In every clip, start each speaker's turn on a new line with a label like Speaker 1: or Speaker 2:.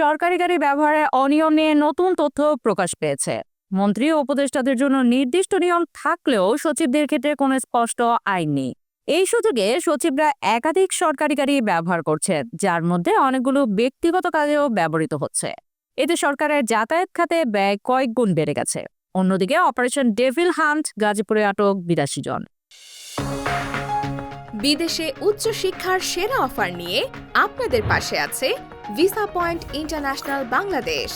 Speaker 1: সরকারি গাড়ি ব্যবহারে অনিয়ম নিয়ে নতুন তথ্য প্রকাশ পেয়েছে। মন্ত্রী উপদেষ্টাদের জন্য নির্দিষ্ট নিয়ম থাকলেও সচিবদের ক্ষেত্রে কোনো স্পষ্ট আইন নেই। এই সুযোগে সচিবরা একাধিক সরকারি গাড়ি ব্যবহার করছে, যার মধ্যে অনেকগুলো ব্যক্তিগত কাজেও ব্যবহৃত হচ্ছে। এতে সরকারের যাতায়াত খাতে ব্যয় কয়েক গুণ বেড়ে গেছে। অন্যদিকে অপারেশন ডেভিল হান্ট গাজীপুরে আটক বিরাশি জন।
Speaker 2: বিদেশে উচ্চশিক্ষার সেরা অফার নিয়ে আপনাদের পাশে আছে ভিসা পয়েন্ট ইন্টারন্যাশনাল বাংলাদেশ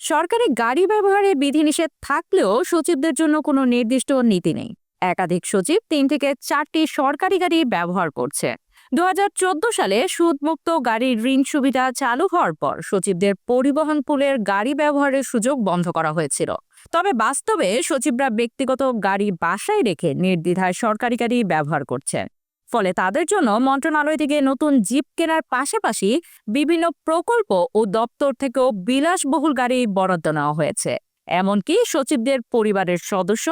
Speaker 1: সরকারি গাড়ি ব্যবহারে বিধিনিষেধ থাকলেও সচিবদের জন্য কোনো নির্দিষ্ট নীতি নেই। একাধিক সচিব তিন থেকে চারটি সরকারি গাড়ি ব্যবহার করছে। দুহাজার চোদ্দ সালে সুদমুক্ত গাড়ির ঋণ সুবিধা চালু হওয়ার পর সচিবদের পরিবহন পুলের গাড়ি ব্যবহারের সুযোগ বন্ধ করা হয়েছিল। তবে বাস্তবে সচিবরা ব্যক্তিগত গাড়ি বাসায় রেখে নির্দ্বিধায় সরকারি গাড়ি ব্যবহার করছেন ফলে তাদের জন্য মন্ত্রণালয় থেকে নতুন জিপ কেনার পাশাপাশি বিভিন্ন প্রকল্প ও দপ্তর থেকেও বিলাসবহুল গাড়ি বরাদ্দ নেওয়া হয়েছে। এমনকি সচিবদের পরিবারের সদস্য,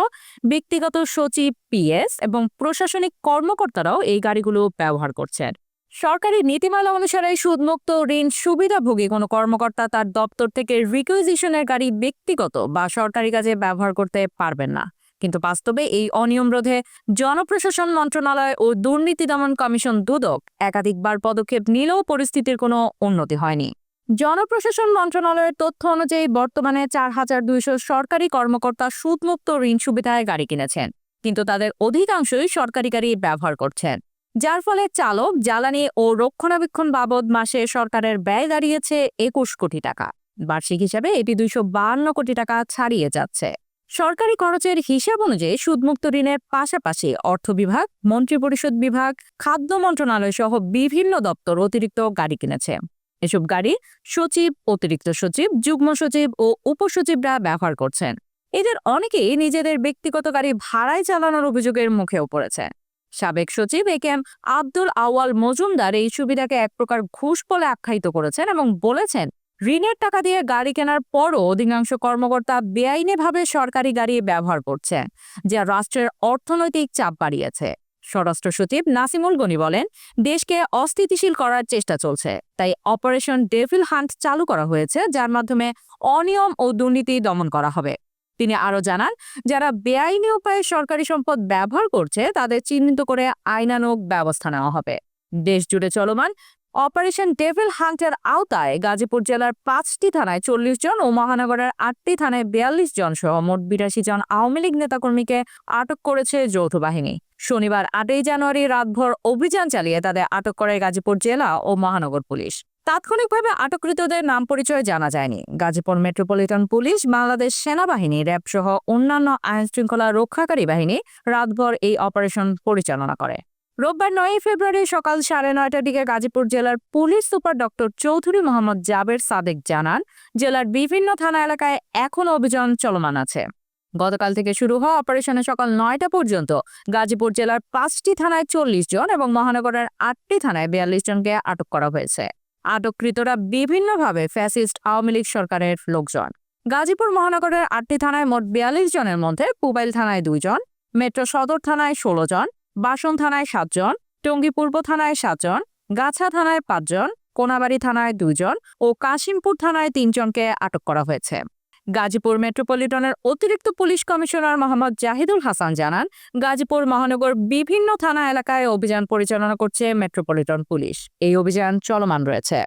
Speaker 1: ব্যক্তিগত সচিব পিএস এবং প্রশাসনিক কর্মকর্তারাও এই গাড়িগুলো ব্যবহার করছেন। সরকারি নীতিমালা অনুসারে সুদমুক্ত ঋণ সুবিধাভোগী কোনো কর্মকর্তা তার দপ্তর থেকে রিকুইজিশনের গাড়ি ব্যক্তিগত বা সরকারি কাজে ব্যবহার করতে পারবেন না। কিন্তু বাস্তবে এই অনিয়ম রোধে জনপ্রশাসন মন্ত্রণালয় ও দুর্নীতি দমন কমিশন দুদক একাধিকবার পদক্ষেপ নিলেও পরিস্থিতির কোনো উন্নতি হয়নি। জনপ্রশাসন মন্ত্রণালয়ের তথ্য অনুযায়ী বর্তমানে চার হাজার দুইশো সরকারি কর্মকর্তা সুদমুক্ত ঋণ সুবিধায় গাড়ি কিনেছেন, কিন্তু তাদের অধিকাংশই সরকারি গাড়ি ব্যবহার করছেন। যার ফলে চালক, জ্বালানি ও রক্ষণাবেক্ষণ বাবদ মাসে সরকারের ব্যয় দাঁড়িয়েছে একুশ কোটি টাকা। বার্ষিক হিসাবে এটি দুইশো কোটি টাকা ছাড়িয়ে যাচ্ছে। সরকারি খরচের হিসাব অনুযায়ী সুদমুক্ত ঋণের পাশাপাশি অর্থ বিভাগ, মন্ত্রিপরিষদ বিভাগ, খাদ্য মন্ত্রণালয় সহ বিভিন্ন দপ্তর অতিরিক্ত গাড়ি কিনেছে। এসব গাড়ি সচিব, অতিরিক্ত সচিব, যুগ্ম সচিব ও উপসচিবরা ব্যবহার করছেন। এদের অনেকেই নিজেদের ব্যক্তিগত গাড়ি ভাড়ায় চালানোর অভিযোগের মুখেও পড়েছে। সাবেক সচিব A K M Abdul Awal Majumdar এই সুবিধাকে এক প্রকার ঘুষ বলে আখ্যায়িত করেছেন এবং বলেছেন ঋণের টাকা দিয়ে গাড়ি কেনার পরও অধিকাংশ কর্মকর্তা বেআইনিভাবে সরকারি গাড়ি ব্যবহার করছে, যা রাষ্ট্রের অর্থনৈতিক চাপ বাড়িয়েছে। স্বরাষ্ট্র সচিব নাসিমুল গনি বলেন, দেশকে অস্থিতিশীল করার চেষ্টা চলছে, তাই অপারেশন ডেভিল হান্ট চালু করা হয়েছে, যার মাধ্যমে অনিয়ম ও দুর্নীতি দমন করা হবে। তিনি আরও জানান, যারা বেআইনি উপায়ে সরকারি সম্পদ ব্যবহার করছে, তাদের চিহ্নিত করে আইনানুগ ব্যবস্থা নেওয়া হবে। দেশ জুড়ে চলমান অপারেশন ডেভিল হান্টের আওতায় গাজীপুর জেলার পাঁচটি থানায় চল্লিশ জন ও মহানগরের আটটি থানায় বিয়াল্লিশ জন সহ মোট বিরাশি জন আওয়ামী লীগ নেতাকর্মীকে আটক করেছে যৌথ বাহিনী। শনিবার আটই জানুয়ারি রাতভর অভিযান চালিয়ে তাদের আটক করে গাজীপুর জেলা ও মহানগর পুলিশ। তাৎক্ষণিকভাবে আটককৃতদের নাম পরিচয় জানা যায়নি। গাজীপুর মেট্রোপলিটন পুলিশ, বাংলাদেশ সেনাবাহিনী, র্যাব সহ অন্যান্য আইন শৃঙ্খলা রক্ষাকারী বাহিনী রাতভর এই অপারেশন পরিচালনা করে। রোববার নয়ই ফেব্রুয়ারি সকাল সাড়ে নয়টার দিকে গাজীপুর জেলার police super doctor Chowdhury Mohammad Jaber Sadek জানান, জেলার বিভিন্ন থানা এলাকায় এখনও অভিযান চলমান আছে। গতকাল থেকে শুরু হওয়া অপারেশনে সকাল নয়টা পর্যন্ত গাজীপুর জেলার পাঁচটি থানায় চল্লিশ জন এবং মহানগরের আটটি থানায় বিয়াল্লিশ জনকে আটক করা হয়েছে। আটককৃতরা বিভিন্নভাবে ফ্যাসিস্ট আওয়ামী লীগ সরকারের লোকজন। গাজীপুর মহানগরের আটটি থানায় মোট বিয়াল্লিশ জনের মধ্যে পুবাইল থানায় দুইজন মেট্রো সদর থানায় ষোলো জন বাসন থানায় সাতজন, টঙ্গী পূর্ব থানায় সাতজন, গাছা থানায় পাঁচজন, কোনাবাড়ি থানায় দুজন ও কাশিমপুর থানায় তিনজনকে আটক করা হয়েছে। গাজীপুর মেট্রোপলিটনের অতিরিক্ত পুলিশ কমিশনার মোহাম্মদ জাহিদুল হাসান জানান, গাজীপুর মহানগর বিভিন্ন থানা এলাকায় অভিযান পরিচালনা করছে মেট্রোপলিটন পুলিশ। এই অভিযান চলমান রয়েছে।